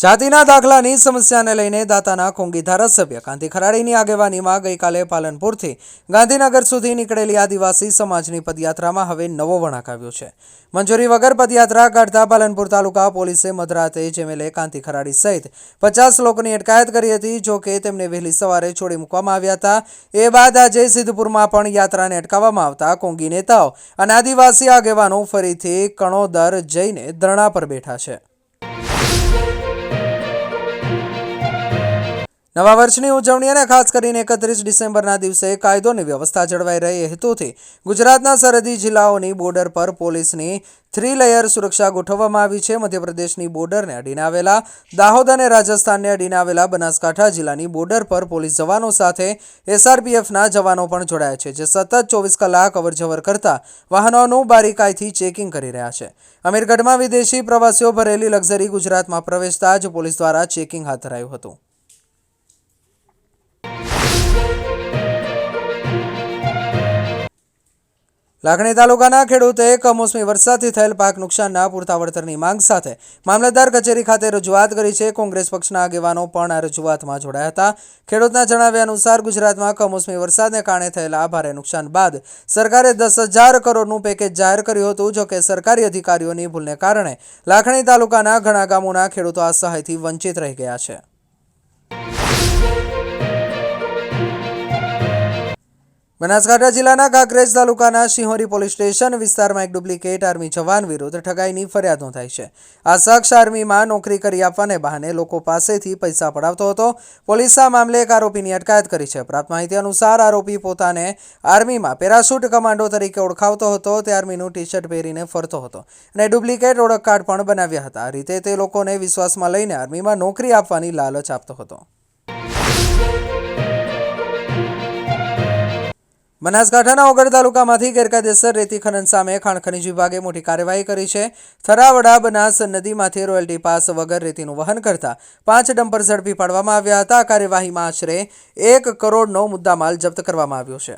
જાતિના દાખલાની સમસ્યાને લઈને દાતાના કોંગી ધારાસભ્ય કાંતિ ખરાડીની આગેવાનીમાં ગઈકાલે પાલનપુરથી ગાંધીનગર સુધી નીકળેલી આદિવાસી સમાજની પદયાત્રામાં હવે નવો વળાંક આવ્યો છે. મંજૂરી વગર પદયાત્રા કાઢતા પાલનપુર તાલુકા પોલીસે મધરાતે જેમેલે કાંતિ ખરાડી સહિત પચાસ લોકોની અટકાયત કરી હતી, જો કે તેમને વહેલી સવારે છોડી મૂકવામાં આવ્યા હતા. એ બાદ આજે સિદ્ધપુરમાં પણ યાત્રાને અટકાવવામાં આવતા કોંગી નેતાઓ અને આદિવાસી આગેવાનો ફરીથી કણોદર જઈને ધરણા પર બેઠા છે. નવા વર્ષની ઉજવણી અને ખાસ કરીને એકત્રીસ ડિસેમ્બરના દિવસે કાયદોની વ્યવસ્થા જળવાઈ રહે હેતુથી ગુજરાતના સરહદી જિલ્લાઓની બોર્ડર પર પોલીસની થ્રી લેયર સુરક્ષા ગોઠવવામાં આવી છે. મધ્યપ્રદેશની બોર્ડરને અડીને આવેલા દાહોદ અને રાજસ્થાનને અડીને આવેલા બનાસકાંઠા જિલ્લાની બોર્ડર પર પોલીસ જવાનો સાથે એસઆરપીએફના જવાનો પણ જોડાયા છે, જે સતત ચોવીસ કલાક અવરજવર કરતા વાહનોનું બારીકાઈથી ચેકિંગ કરી રહ્યા છે. અમીરગઢમાં વિદેશી પ્રવાસીઓ ભરેલી લક્ઝરી ગુજરાતમાં પ્રવેશતા જ પોલીસ દ્વારા ચેકિંગ હાથ ધરાયું હતું. લાખણી તાલુકાના ખેડૂતે કમોસમી વરસાદથી થયેલ પાક નુકસાનના પૂરતા વળતરની માંગ સાથે મામલતદાર કચેરી ખાતે રજૂઆત કરી છે. કોંગ્રેસ પક્ષના આગેવાનો પણ આ રજૂઆતમાં જોડાયા હતા. ખેડૂતના જણાવ્યા અનુસાર ગુજરાતમાં કમોસમી વરસાદને કારણે થયેલા ભારે નુકસાન બાદ સરકારે દસ હજાર કરોડનું પેકેજ જાહેર કર્યું હતું જોકે સરકારી અધિકારીઓની ભૂલને કારણે લાખણી તાલુકાના ઘણા ગામોના ખેડૂતો આ સહાયથી વંચિત રહી ગયા છે. બનાસકાંઠા જિલ્લાના કાંકરેજ તાલુકાના શિહોરી પોલીસ સ્ટેશન વિસ્તારમાં એક ડુપ્લિકેટ આર્મી જવાન વિરુદ્ધ ઠગાઈની ફરિયાદ નોંધાઈ છે. આ શખ્સ આર્મીમાં નોકરી કરી આપવાને બહાને લોકો પાસેથી પૈસા પડાવતો હતો. પોલીસે આ મામલે એક આરોપીની અટકાયત કરી છે. પ્રાપ્ત માહિતી અનુસાર આરોપી પોતાને આર્મીમાં પેરાશૂટ કમાન્ડો તરીકે ઓળખાવતો હતો. તે આર્મીનું ટી શર્ટ પહેરીને ફરતો હતો અને ડુપ્લિકેટ ઓળખ કાર્ડ પણ બનાવ્યા હતા. આ રીતે તે લોકોને વિશ્વાસમાં લઈને આર્મીમાં નોકરી આપવાની લાલચ આપતો હતો. બનાસકાંઠાના ઓગળ તાલુકામાંથી ગેરકાયદેસર રેતી ખનન સામે ખાણ ખનીજ વિભાગે મોટી કાર્યવાહી કરી છે. થરાવડા બનાસ નદીમાંથી રોયલ્ટી પાસ વગર રેતીનું વહન કરતા પાંચ ડમ્પર ઝડપી પાડવામાં આવ્યા હતા. આ કાર્યવાહીમાં આશરે એક કરોડનો મુદ્દામાલ જપ્ત કરવામાં આવ્યો છે.